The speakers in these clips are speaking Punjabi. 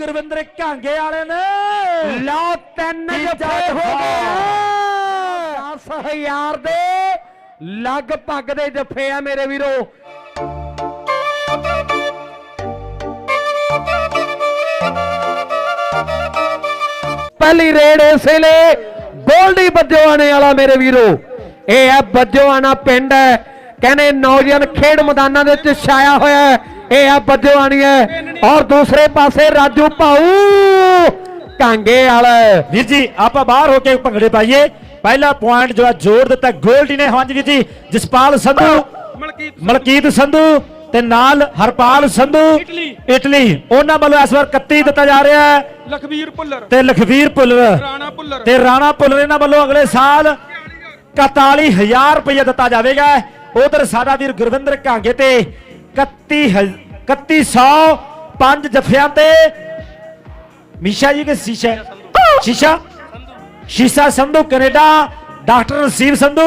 ਗੁਰਵਿੰਦਰ ਕਾਂਗੇ ਵਾਲੇ ਨੇ। ਲਓ ਤਿੰਨ ਜੱਫੇ ਹੋ। ਗਏ। 10000 ਦੇ ਲਗਭਗ ਦੇ ਜੱਫੇ ਆ ਮੇਰੇ ਵੀਰੋ। ਪਹਿਲੀ ਰੇਡ ਇਸ ਵੇਲੇ ਗੋਲਡੀ ਬੱਜੋਆਣੇ ਵਾਲਾ ਮੇਰੇ ਵੀਰੋ। ਇਹ ਹੈ ਬੱਜੋਆਣਾ ਪਿੰਡ। ਹੈ ਕਹਿੰਦੇ ਨੌਜਵਾਨ ਖੇਡ ਮੈਦਾਨਾਂ ਦੇ ਵਿੱਚ ਛਾਇਆ ਹੋਇਆ ਹੈ। ਇਹ ਹੈ ਬੱਜੋਆਣੀ ਹੈ। ਔਰ ਦੂਸਰੇ ਪਾਸੇ ਰਾਜੂ ਭਾਊ ਕਾਂਗੇ ਵਾਲਾ ਵੀਰ ਜੀ ਆਪਾਂ ਬਾਹਰ ਹੋ ਕੇ ਭੰਗੜੇ ਪਾਈਏ। ਪਹਿਲਾ ਪੁਆਇੰਟ ਜੋ ਹੈ ਜੋੜ ਦਿੱਤਾ ਗੋਲਡੀ ਨੇ। ਹਾਂਜੀ ਵੀਰ ਜੀ ਜਸਪਾਲ ਸੰਧੂ ਮਲਕੀਤ ਸੰਧੂ। ਤੇ ਨਾਲ ਹਰਪਾਲ ਸੰਧੂ ਇਟਲੀ। ਇਟਲੀ। ਉਹਨਾਂ ਵੱਲੋਂ ਇਸ ਵਾਰ 31 ਦਿੱਤਾ ਜਾ ਰਿਹਾ ਹੈ। ਲਖਵੀਰ ਭੁੱਲਰ। ਤੇ ਲਖਵੀਰ ਭੁੱਲਰ। ਰਾਣਾ ਭੁੱਲਰ। ਤੇ ਰਾਣਾ ਭੁੱਲਰ ਇਹਨਾਂ ਵੱਲੋਂ ਅਗਲੇ ਸਾਲ 41000 ਰੁਪਏ ਦਿੱਤਾ ਜਾਵੇਗਾ। ਉਧਰ ਸਾਡਾ ਵੀਰ ਗੁਰਵਿੰਦਰ ਕਾਂਗੇ ਤੇ 31 3100 ਪੰਜ ਜਫਿਆਂ ਤੇ ਮੀਸ਼ਾ ਜੀ ਕੇ ਸ਼ੀਸ਼ਾ ਸ਼ੀਸ਼ਾ? ਸ਼ੀਸ਼ਾ ਸੰਧੂ, ਕੈਨੇਡਾ। ਡਾਕਟਰ ਨਸੀਬ ਸੰਧੂ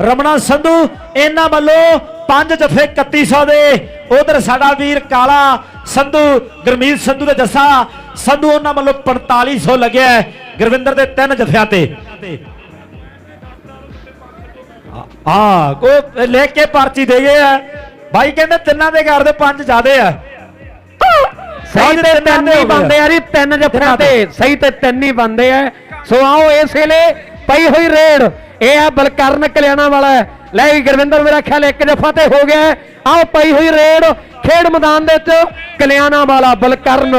ਰਮਣਾ ਸੰਧੂ, ਇਹਨਾਂ ਵੱਲੋਂ ਪੰਜ ਜਫੇ 3100 ਦੇ। ਉਧਰ ਸਾਡਾ ਵੀਰ ਕਾਲਾ ਸੰਧੂ, ਗਰਮੀਤ ਸੰਧੂ ਤੇ ਜੱਸਾ। ਸੰਧੂ, ਉਹਨਾਂ ਵੱਲੋਂ 4500 ਲੱਗਿਆ ਗੁਰਵਿੰਦਰ ਦੇ ਤਿੰਨ ਜਫਿਆਂ ਤੇ। ਆ ਕੋ ਲੈ ਕੇ ਪਰਚੀ ਦੇ ਗਏ ਆ। ਭਾਈ ਕਹਿੰਦੇ ਤਿੰਨਾਂ ਦੇ ਘਰ ਦੇ ਪੰਜ ਜ਼ਿਆਦੇ ਆ। ਸਹੀ ਤੇ ਤਿੰਨ ਹੀ ਬੰਦੇ ਆ ਜੀ ਤਿੰਨ ਜਫਿਆਂ ਤੇ ਸਹੀ ਤੇ ਤਿੰਨ ਹੀ ਬੰਦੇ ਆ। ਸੋ ਆਓ ਇਸ ਵੇਲੇ ਪਈ ਹੋਈ ਰੇਡ। ਇਹ ਆ ਬਲਕਰਨ ਕਲਿਆਣਾ ਵਾਲਾ। ਲੈ ਗੁਰਵਿੰਦਰ ਮੇਰਾ ਖਿਆਲ ਇੱਕ ਜਫਾ ਤੇ ਹੋ ਗਿਆ। ਆਓ ਪਈ ਹੋਈ ਰੇਡ। ਖੇਡ ਮੈਦਾਨ ਦੇ ਵਿੱਚ ਕਲਿਆਣਾ ਵਾਲਾ ਬਲਕਰਨ।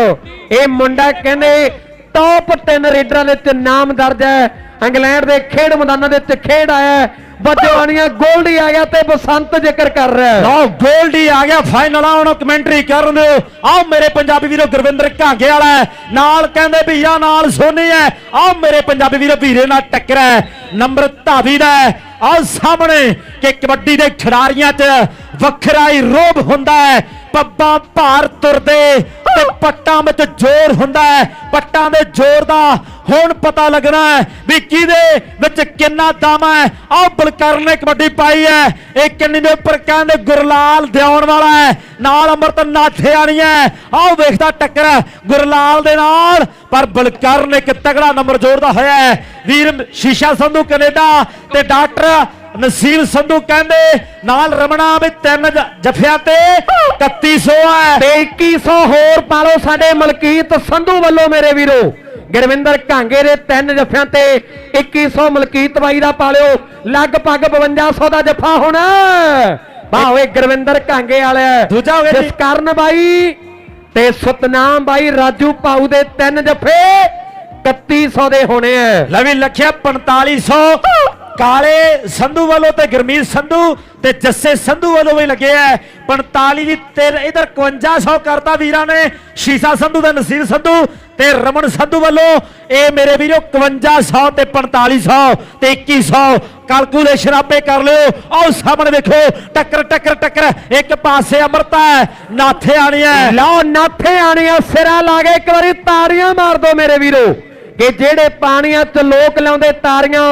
ਇਹ ਮੁੰਡਾ ਕਹਿੰਦੇ ਟੌਪ 3 ਰੇਡਰਾਂ ਦੇ ਵਿੱਚ ਨਾਮ ਦਰਜ ਹੈ। ਇੰਗਲੈਂਡ ਦੇ ਖੇਡ ਮੈਦਾਨਾਂ ਦੇ ਵਿੱਚ ਖੇਡ ਆਇਆ ਬੱਜਵਾਨੀਆਂ ਗੋਲਡੀ ਆ ਗਿਆ ਤੇ ਬਸੰਤ ਜ਼ਿਕਰ ਕਰ ਰਿਹਾ ਹੈ। ਲਓ, ਗੋਲਡੀ ਆ ਗਿਆ ਫਾਈਨਲ ਆ, ਹੁਣ ਕਮੈਂਟਰੀ ਕਰਨ ਆਓ ਮੇਰੇ ਪੰਜਾਬੀ ਵੀਰੋ, ਗੁਰਵਿੰਦਰ ਘਾਂਗੇ ਵਾਲਾ ਨਾਲ ਕਹਿੰਦੇ ਭਈਆ ਨਾਲ ਸੋਨੀ ਹੈ। ਆਓ ਮੇਰੇ ਪੰਜਾਬੀ ਵੀਰੋ, ਵੀਰੇ ਨਾਲ ਟੱਕਰ ਹੈ। ਨੰਬਰ ਧਾਵੀ ਦਾ ਆਓ ਸਾਹਮਣੇ ਕਿ ਕਬੱਡੀ ਦੇ ਖਿਡਾਰੀਆਂ 'ਚ ਵੱਖਰਾ ਹੀ ਰੋਬ ਹੁੰਦਾ ਹੈ। ਪੱਬਾਂ ਭਾਰ ਤੁਰਦੇ ਤੇ ਪੱਟਾਂ ਵਿੱਚ ਜ਼ੋਰ ਹੁੰਦਾ ਹੈ। ਪੱਟਾਂ ਦੇ ਜ਼ੋਰ ਦਾ ਹੁਣ ਪਤਾ ਲੱਗਣਾ ਹੈ ਵੀ ਕਿਹਦੇ ਵਿੱਚ ਕਿੰਨਾ ਦਮ ਹੈ। ਆਹ ਬਲਕਰਨ ਨੇ ਕਬੱਡੀ ਪਾਈ ਹੈ। ਇਹ ਕਿੰਨੀ ਦੇ ਉੱਪਰ ਕਹਿੰਦੇ ਗੁਰਲਾਲ ਦਿਆਉਣ ਵਾਲਾ ਹੈ। ਨਾਲ ਅਮਰਤ ਨਾਥੇ ਆਣੀ ਹੈ। ਆਹ ਵੇਖਦਾ ਟੱਕਰ ਗੁਰਲਾਲ ਦੇ ਨਾਲ। ਪਰ ਬਲਕਰਨ ਇੱਕ ਤਗੜਾ ਨੰਬਰ ਜੋੜਦਾ ਹੋਇਆ ਹੈ। ਵੀਰ ਸ਼ੀਸ਼ਾ ਸੰਧੂ ਕੈਨੇਡਾ ਤੇ ਡਾਕਟਰ ਨਸੀਬ ਸੰਧੂ ਕਹਿੰਦੇ ਨਾਲ ਰਮਣਾ ਵੀ ਤਿੰਨ ਜਫਿਆਂ ਤੇ 3100 ਹੈ। ਤੇ 2100 ਹੋਰ ਪਾ ਲਓ ਸਾਡੇ ਮਲਕੀਤ ਸੰਧੂ ਵੱਲੋਂ ਮੇਰੇ ਵੀਰੋ। ਗੁਰਵਿੰਦਰ ਕਾਂਗੇ ਦੇ ਤਿੰਨ ਜੱਫਿਆਂ ਤੇ 2100 ਮਲਕੀਤ ਬਾਈ ਦਾ ਪਾ ਲਿਓ। ਲਗਭਗ 5200 ਦਾ ਜੱਫਾ ਹੋਣਾ। ਬਾਹੋਏ ਗੁਰਵਿੰਦਰ ਕਾਂਗੇ ਵਾਲਾ ਦੂਜਾ ਹੋ ਗਿਆ ਜੀ। ਜਸਕਰਨ ਬਾਈ ਤੇ ਸਤਨਾਮ ਬਾਈ ਰਾਜੂ ਪਾਉ ਦੇ ਤਿੰਨ ਜੱਫੇ 3100 ਦੇ ਹੋਣੇ ਆ। ਲੈ ਵੀ ਲਖਿਆ 4500 ਕਾਲੇ ਸੰਧੂ ਵੱਲੋਂ ਤੇ ਗਰਮੀਤ ਸੰਧੂ ਤੇ ਜੱਸੇ ਸੰਧੂ ਵੱਲੋਂ ਵੀ ਲੱਗੇ ਐ। 45 ਦੀ ਤੇ ਇਧਰ 5100 ਕਰਤਾ ਵੀਰਾਂ ਨੇ। ਸ਼ੀਸ਼ਾ ਸੰਧੂ ਦਾ ਨਸੀਬ ਸੰਧੂ ਤੇ ਰਮਨ ਸੰਧੂ ਵੱਲੋਂ। ਇਹ ਮੇਰੇ ਵੀਰੋ 5100 ਤੇ 4500 ਤੇ 2100 ਕੈਲਕੂਲੇਸ਼ਨ ਆਪੇ ਕਰ ਲਿਓ। ਆਓ ਸਾਹਮਣੇ ਵੇਖੋ। ਟੱਕਰ ਟੱਕਰ ਟੱਕਰ। ਇੱਕ ਪਾਸੇ ਅਮਰਤਾ ਹੈ ਨਾਥੇ ਆਣੀ ਹੈ ਲਓ, ਨਾਥੇ ਆਣੀਆਂ ਸਿਰਾ ਲਾ ਕੇ ਇੱਕ ਵਾਰੀ ਤਾਰੀਆਂ ਮਾਰ ਦੋ ਮੇਰੇ ਵੀਰੋ। ਕਿ ਜਿਹੜੇ ਪਾਣੀਆਂ 'ਚ ਲੋਕ ਲਾਉਂਦੇ ਤਾੜੀਆਂ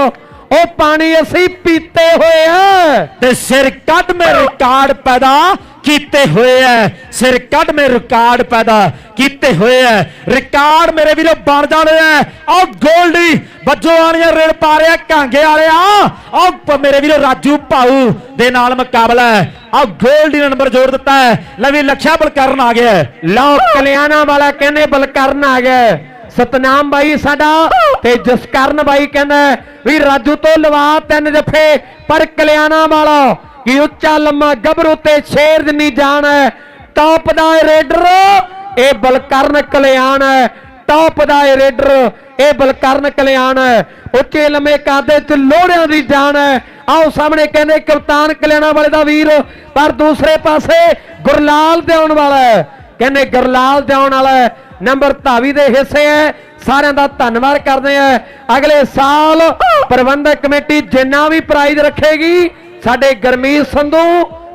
ਉਹ ਪਾਣੀ ਅਸੀਂ ਪੀਤੇ ਹੋਏ ਆ। ਤੇ ਸਿਰ ਕੱਢ ਮੇ ਰਿਕਾਰਡ ਪੈਦਾ ਕੀਤੇ ਹੋਏ ਐ ਸਿਰ ਕੱਢ ਮੇ ਰਿਕਾਰਡ ਪੈਦਾ ਕੀਤੇ ਹੋਏ ਐ ਰਿਕਾਰਡ ਮੇਰੇ ਵੀਰੋ ਬਣ ਜਾਣੇ ਐ ਆਹ ਗੋਲਡੀ ਵੱਜੋ ਆਣੀਆਂ ਰੇਡ ਪਾ ਰਿਹਾ ਕਾਂਗੇ ਵਾਲਿਆ। ਆਹ ਮੇਰੇ ਵੀਰੋ ਰਾਜੂ ਭਾਊ ਦੇ ਨਾਲ ਮੁਕਾਬਲਾ ਹੈ। ਆਹ ਗੋਲਡੀ ਨੇ ਨੰਬਰ ਜੋੜ ਦਿੱਤਾ ਹੈ। ਲੈ ਵੀ ਲਖਿਆ ਬਲਕਰਨ ਆ ਗਿਆ। ਲਓ ਕਲਿਆਣਾ ਵਾਲਾ ਕਹਿੰਦੇ ਬਲਕਰਨ ਆ ਗਿਆ। ਸਤਨਾਮ ਬਾਈ ਸਾਡਾ ਤੇ ਜਸਕਰਨ ਬਾਈ ਕਹਿੰਦਾ ਵੀ ਰਾਜੂ ਤੋਂ ਲਵਾ ਤਿੰਨ ਜਫੇ ਪਰ ਕਲਿਆਣਾ ਵਾਲਾ, ਕਿ ਉੱਚਾ ਲੰਮਾ ਗੱਭਰੂ ਤੇ ਸ਼ੇਰ ਜਿੰਨੀ ਜਾਨ ਹੈ। ਟੌਪ ਦਾ ਇਹ ਰੇਡਰ, ਇਹ ਬਲਕਰਨ ਕਲਿਆਣ ਹੈ। ਟੌਪ ਦਾ ਇਹ ਰੇਡਰ, ਇਹ ਬਲਕਰਨ ਕਲਿਆਣ ਹੈ। ਉੱਚੇ ਲੰਮੇ ਕਾਦੇ ਚ ਲੋੜਿਆਂ ਦੀ ਜਾਨ ਹੈ। ਆਓ ਸਾਹਮਣੇ ਕਹਿੰਦੇ ਕਪਤਾਨ ਕਲਿਆਣਾ ਵਾਲੇ ਦਾ ਵੀਰ, ਪਰ ਦੂਸਰੇ ਪਾਸੇ ਗੁਰਲਾਲ ਦੇਉਣ ਵਾਲਾ ਹੈ। ਕਹਿੰਦੇ ਗੁਰਲਾਲ ਦੇਉਣ ਵਾਲਾ ਹੈ। ਨੰਬਰ ਧਾਵੀ ਦੇ ਹਿੱਸੇ ਹੈ। ਸਾਰਿਆਂ ਦਾ ਧੰਨਵਾਦ ਕਰਦੇ ਆ ਅਗਲੇ ਸਾਲ ਪ੍ਰਬੰਧਕ ਕਮੇਟੀ ਜਿੰਨਾ ਵੀ ਪ੍ਰਾਈਜ਼ ਰੱਖੇਗੀ, ਸਾਡੇ ਗਰਮੀਤ ਸੰਧੂ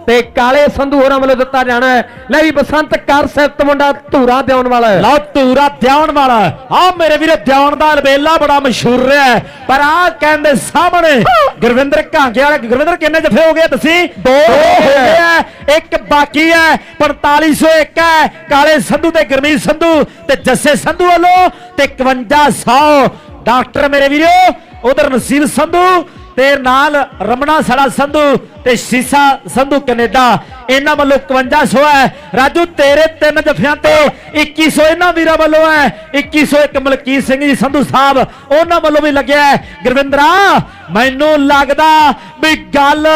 ਤੇ ਕਾਲੇ ਸੰਧੂ ਹੋਰਾਂ ਵੱਲੋਂ ਦਿੱਤਾ ਜਾਣਾ ਹੈ। ਲੈ ਵੀ ਬਸੰਤ ਕਰ ਸਿਫਤ ਮੁੰਡਾ ਧੂਰਾ ਦੇਉਣ ਵਾਲਾ ਲਓ ਧੂਰਾ ਦਿਆਉਣ ਵਾਲਾ ਆ ਮੇਰੇ ਵੀਰੇ ਦਿਆਉਣ ਦਾ ਅਲਬੇਲਾ ਬੜਾ ਮਸ਼ਹੂਰ ਰਿਹਾ। ਪਰ ਆ ਕਹਿੰਦੇ ਸਾਹਮਣੇ ਗੁਰਵਿੰਦਰ ਘਾਂਗੇ ਵਾਲੇ ਗੁਰਵਿੰਦਰ ਕਿੰਨੇ ਜਫੇ ਹੋ ਗਏ ਤੁਸੀਂ? ਦੋ ਹੋ ਗਏ। ਇੱਕ ਬਾਕੀ ਹੈ 4501 ਹੈ। ਕਾਲੇ ਸੰਧੂ ਤੇ ਗਰਮੀਤ ਸੰਧੂ ਤੇ ਜੱਸੇ ਸੰਧੂ ਵੱਲੋਂ ਤੇ 5100 ਡਾਕਟਰ ਮੇਰੇ ਵੀਰੋ ਉਧਰ ਨਸੀਬ ਸੰਧੂ ਤੇ ਨਾਲ ਰਮਣਾ ਸੜਾ ਸੰਧੂ ਤੇ ਸੀਸਾ ਸੰਧੂ ਕੈਨੇਡਾ। ਇਹਨਾਂ ਵੱਲੋਂ 5100 ਹੈ। ਰਾਜੂ, ਤੇਰੇ ਤਿੰਨ ਜਫਿਆਂ ਤੇ 2100 ਇਹਨਾਂ ਵੀਰਾਂ ਵੱਲੋਂ ਹੈ। 2101 ਮਲਕੀਤ ਸਿੰਘ ਜੀ, ਸੰਧੂ ਸਾਹਿਬ, ਉਹਨਾਂ ਵੱਲੋਂ ਵੀ ਲੱਗਿਆ ਗੁਰਵਿੰਦਰਾ, ਮੈਨੂੰ ਲੱਗਦਾ ਵੀ ਗੱਲ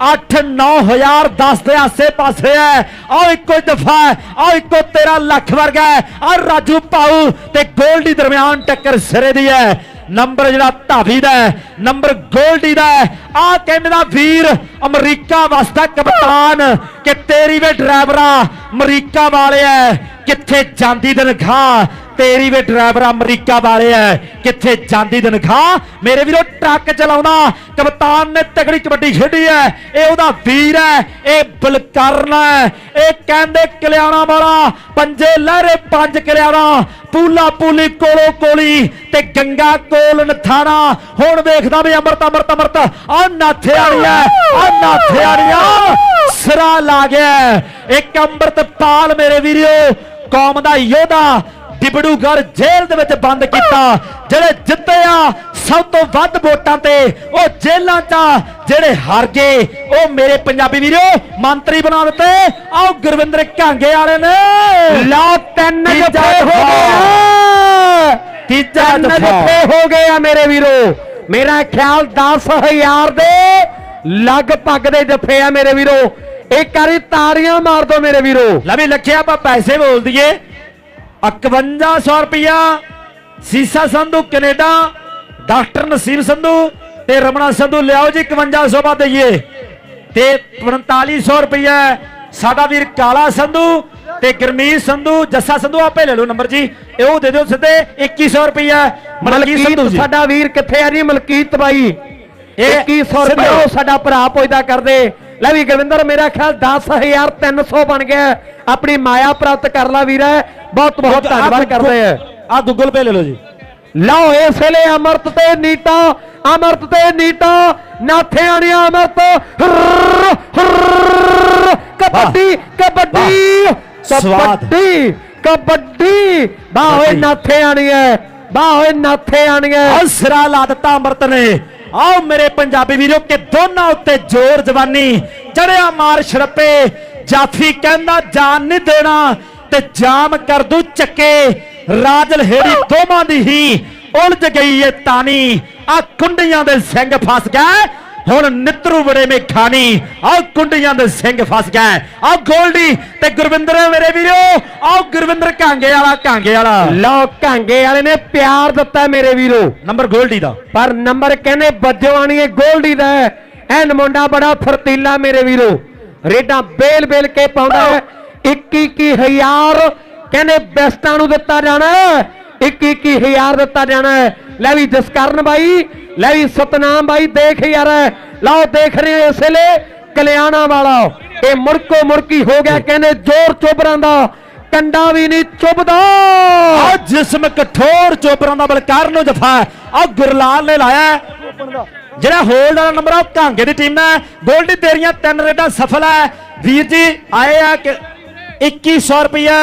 8-9000 10 ਦੇ ਆਸੇ ਪਾਸੇ ਹੈ। ਆਓ ਇੱਕੋ ਦਫਾ ਆਓ ਇੱਕੋ ਤੇਰਾ ਲੱਖ ਵਰਗਾ ਹੈ। ਆਹ ਰਾਜੂ ਪਾਉ ਤੇ ਗੋਲਡੀ ਦਰਮਿਆਨ ਟੱਕਰ ਸਿਰੇ ਦੀ ਹੈ। ਨੰਬਰ ਜਿਹੜਾ ਧਾਵੀ ਦਾ ਹੈ, ਨੰਬਰ ਗੋਲਡੀ ਦਾ ਹੈ। ਆ ਕਹਿੰਦੇ ਵੀਰ, ਅਮਰੀਕਾ ਵਸਦਾ ਕਪਤਾਨ, ਕਿ ਤੇਰੀ ਵੇ ਡਰਾਈਵਰਾ ਅਮਰੀਕਾ ਵਾਲੇ ਐ ਕਿੱਥੇ ਜਾਂਦੀ ਤਨਖਾਹ? ਤੇਰੀ ਵੇ ਡਰਾਈਵਰ ਅਮਰੀਕਾ ਵਾਲੇ ਐ। ਕਿੱਥੇ ਜਾਂਦੀ ਤਨਖਾਹ? ਮੇਰੇ ਵੀਰੋ, ਟਰੱਕ ਚਲਾਉਂਦਾ ਕਪਤਾਨ ਨੇ ਤਗੜੀ ਕਬੱਡੀ ਖੇਡੀ ਐ। ਇਹ ਉਹਦਾ ਵੀਰ ਐ। ਇਹ ਬਲਕਰਨ ਇਹ ਕਹਿੰਦੇ ਕਲਿਆਣਾ ਵਾਲਾ। ਪੰਜੇ ਲਹਿਰੇ ਪੰਜ ਕਲਿਆਣਾ। ਪੂਲਾ ਪੂਲੀ ਕੋਲੋ ਕੋਲੀ ਤੇ ਗੰਗਾ ਕੋਲ ਨਥਾਣਾ। ਹੁਣ ਵੇਖਦਾ ਵੀ ਅਮਰਤ ਅਮਰਤ ਅਮਰਤ। ਆ ਨਾਥੇ ਵਾਲੀਆ ਆ ਨਾਥੇ ਵਾਲੀਆ ਸਿਰਾ ਲਾ ਗਿਆ ਇੱਕ ਅੰਮ੍ਰਿਤਪਾਲ ਮੇਰੇ ਵੀਰਿਓ ਕੌਮ ਦਾ ਯੋਧਾ ਡਿਬੜੂਗੜ ਜੇਲ੍ਹ ਦੇ ਵਿੱਚ ਬੰਦ ਕੀਤਾ। ਜਿਹੜੇ ਜਿੱਤੇ ਆ ਸਭ ਤੋਂ ਵੱਧ ਵੋਟਾਂ ਤੇ ਉਹ ਜੇਲ੍ਹਾਂ 'ਚ ਜਿਹੜੇ ਹਾਰ ਗਏ ਉਹ ਮੇਰੇ ਪੰਜਾਬੀ ਵੀਰੋ ਮੰਤਰੀ ਬਣਾ ਦਿੱਤੇ। ਆਓ ਗੁਰਵਿੰਦਰ ਘਾਂਗੇ ਵਾਲੇ ਨੇ। ਲਓ ਤਿੰਨ ਜਫੇ ਹੋ। ਗਏ ਤੀਜਾ ਜਫੇ। ਹੋ ਗਏ ਆ ਮੇਰੇ ਵੀਰੋ। ਮੇਰਾ ਖਿਆਲ 10000 ਦੇ ਲਗਭਗ ਦੇ ਜਫੇ ਆ ਮੇਰੇ ਵੀਰੋ। ਇੱਕ ਵਾਰੀ ਤਾੜੀਆਂ ਮਾਰ ਦਿਓ ਮੇਰੇ ਵੀਰੋ। ਲੈ ਵੀ ਲੱਖਿਆ ਆਪਾਂ ਪੈਸੇ ਬੋਲ ਦਈਏ। 5100 ਰੁਪਇਆ ਸੀਸਾ ਸੰਧੂ ਕੈਨੇਡਾ। ਡਾਕਟਰ ਨਸੀਬ ਸੰਧੂ ਤੇ ਰਮਣਾ ਸੰਧੂ ਲਿਆਓ ਜੀ 5100 ਬਾਅਦ ਦਈਏ। ਤੇ 4500 ਰੁਪਇਆ ਸਾਡਾ ਵੀਰ ਕਾਲਾ ਸੰਧੂ ਤੇ ਗਰਮੀਤ ਸੰਧੂ ਜੱਸਾ ਸੰਧੂ ਆਪੇ ਲੈ ਲਓ ਨੰਬਰ ਜੀ। ਇਹ ਉਹ ਦੇ ਦਿਓ ਸਿੱਧੇ 2100 ਰੁਪਇਆ। ਮਲਕੀਤ ਸੰਧੂ ਜੀ। ਸਾਡਾ ਵੀਰ ਕਿੱਥੇ ਆ ਜੀ? ਮਲਕੀਤ ਬਾਈ। ਇਹ 2100 ਸਿੱਧੇ। ਰੁਪਏ ਉਹ ਸਾਡਾ ਭਰਾ ਪੁੱਜਦਾ ਕਰਦੇ। ਲੈ ਵੀ ਗੁਰਵਿੰਦਰ ਮੇਰਾ ਖਿਆਲ 10300 ਬਣ ਗਿਆ। ਆਪਣੀ ਮਾਇਆ ਪ੍ਰਾਪਤ ਕਰ ਲਾ ਵੀਰ। ਬਹੁਤ ਬਹੁਤ ਧੰਨਵਾਦ ਕਰਦੇ ਆ। ਆ ਗੂਗਲ ਪੇ ਲੈ ਲਓ ਜੀ। ਲਓ ਇਸ ਵੇਲੇ ਅਮਰਤ ਤੇ ਨੀਟਾ ਅਮਰਤ ਤੇ ਨੀਟਾ ਨਾਥੇ ਆਣਿਆ ਅਮਰਤ। ਕਬੱਡੀ ਕਬੱਡੀ। ਕਬੱਡੀ ਕਬੱਡੀ। ਬਾ ਹੋਏ। ਨਾਥੇ ਆਣੀਏ ਬਾ ਹੋਏ ਨਾਥੇ ਆਣੀਏ ਆਹ ਸਿਰਾ ਲਾ ਦਿੱਤਾ ਅੰਮ੍ਰਿਤ ਨੇ। ਆਓ ਮੇਰੇ ਪੰਜਾਬੀ ਵੀਰੋ ਕਿ ਦੋਨਾਂ ਉੱਤੇ ਜ਼ੋਰ ਜਵਾਨੀ। ਚੜਿਆ ਮਾਰ ਛੜਪੇ, ਜਾਫੀ ਕਹਿੰਦਾ ਜਾਨ ਨਹੀਂ ਦੇਣਾ ਤੇ ਜਾਮ ਕਰ ਦੂ ਚੱਕੇ। ਰਾਜਲ ਹੇੜੀ ਦੋਵਾਂ ਦੀ ਹੀ ਉਲਝ ਗਈ ਏ ਤਾਨੀ ਆ ਕੁੰਡੀਆਂ ਦੇ ਸਿੰਘ ਫਸ ਗਏ। ਹੁਣ ਨਿਤਰੂ ਬੜੇ ਮੇ ਖਾਨੀ ਆ ਕੁੰਡੀਆਂ ਦੇ ਸਿੰਘ ਫਸ ਗਏ। ਆ ਗੋਲਡੀ ਤੇ ਗੁਰਵਿੰਦਰ ਮੇਰੇ ਵੀਰੋ ਆਓ ਗੁਰਵਿੰਦਰ ਕਾਂਗੇ ਵਾਲਾ ਕਾਂਗੇ ਵਾਲਾ। ਲਓ ਕਾਂਗੇ ਵਾਲੇ ਨੇ ਪਿਆਰ ਦਿੱਤਾ ਮੇਰੇ ਵੀਰੋ। ਨੰਬਰ ਗੋਲਡੀ ਦਾ। ਪਰ ਨੰਬਰ ਕਹਿੰਦੇ ਬੱਜਵਾਣੀਏ ਗੋਲਡੀ ਦਾ ਹੈ। ਐਨ ਮੁੰਡਾ ਬੜਾ ਫਰਤੀਲਾ ਮੇਰੇ ਵੀਰੋ। ਰੇਡਾਂ ਬੇਲ ਬੇਲ ਕੇ ਪਾਉਂਦਾ ਹੈ। 21 21000 ਕਹਿੰਦੇ ਬੈਸਟਾਂ ਨੂੰ ਦਿੱਤਾ ਜਾਣਾ ਹੈ। 21 21000 ਦਿੱਤਾ ਜਾਣਾ ਲੈ ਵੀ ਜਸਕਰਨ ਬਾਈ ਲੈ ਵੀ ਸਤਨਾਮ ਬਾਈ ਦੇਖ ਯਾਰ। ਲਓ ਦੇਖ ਰਹੇ ਹੋ ਇਸ ਵੇਲੇ ਕਲਿਆਣਾ ਵਾਲਾ। ਇਹ ਮੁੜਕੋ ਮੁੜਕੀ ਹੋ ਗਿਆ ਕਹਿੰਦੇ ਜ਼ੋਰ ਚੋਬਰਾਂ ਦਾ। ਕੰਡਾ ਵੀ ਨਹੀਂ ਚੁੱਭਦਾ ਆ ਜਿਸਮ ਕਠੋਰ ਚੋਬਰਾਂ ਦਾ ਬਲਕਾਰ ਨੂੰ ਜਫਾ ਆ ਗੁਰਲਾਲ ਨੇ ਲਾਇਆ। ਜਿਹੜਾ ਹੋਲਡ ਵਾਲਾ ਨੰਬਰ ਆ ਕਾਂਗੇ ਦੀ ਟੀਮ ਹੈ। ਗੋਲਡੀ ਤੇਰੀਆਂ ਤਿੰਨ ਰੇਡਾਂ ਸਫਲ ਹੈ। ਵੀਰ ਜੀ ਆਏ ਆ ਕਿ 2100 ਰੁਪਇਆ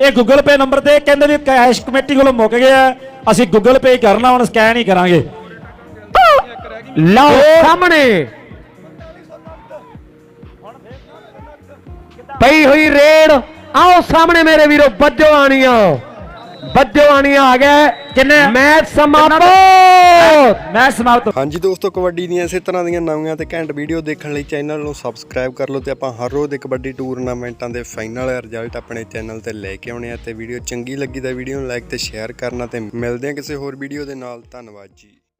ਇਹ ਗੂਗਲ ਪੇ ਨੰਬਰ ਤੇ ਕਹਿੰਦੇ ਵੀ ਕੈਸ਼ ਕਮੇਟੀ ਕੋਲੋਂ ਮੁੱਕ ਗਿਆ। ਅਸੀਂ ਗੂਗਲ ਪੇ ਕਰਨਾ ਹੁਣ ਸਕੈਨ ਹੀ ਕਰਾਂਗੇ। ਲਓ ਸਾਹਮਣੇ। ਪਈ ਹੋਈ ਰੇਡ। ਆਓ ਸਾਹਮਣੇ ਮੇਰੇ ਵੀਰੋ ਬੱਜੋ ਆਣੀਆਂ ਬੱਜੋ ਆਣੀਆਂ ਆ ਗਏ। ਕਿੰਨੇ? ਮੈਚ ਸਮਾਪਤ। ਮੈਂ ਸਮਾਪਤ। ਹਾਂਜੀ ਦੋਸਤੋ ਕਬੱਡੀ ਦੀਆਂ ਇਸੇ ਤਰ੍ਹਾਂ ਦੀਆਂ ਨਵੀਆਂ ਤੇ ਘੈਂਟ ਵੀਡੀਓ ਦੇਖਣ ਲਈ ਚੈਨਲ ਨੂੰ ਸਬਸਕ੍ਰਾਈਬ ਕਰ ਲਓ ਤੇ ਆਪਾਂ ਹਰ ਰੋਜ਼ ਦੇ ਕਬੱਡੀ ਟੂਰਨਾਮੈਂਟਾਂ ਦੇ ਫਾਈਨਲ ਰਿਜ਼ਲਟ ਆਪਣੇ ਚੈਨਲ ਤੇ ਲੈ ਕੇ ਆਉਣੇ ਆ ਤੇ ਵੀਡੀਓ ਚੰਗੀ ਲੱਗੀ ਤਾਂ ਵੀਡੀਓ ਨੂੰ ਲਾਈਕ ਤੇ ਸ਼ੇਅਰ ਕਰਨਾ ਤੇ ਮਿਲਦੇ ਆ ਕਿਸੇ ਹੋਰ ਵੀਡੀਓ ਦੇ ਨਾਲ। ਧੰਨਵਾਦ ਜੀ।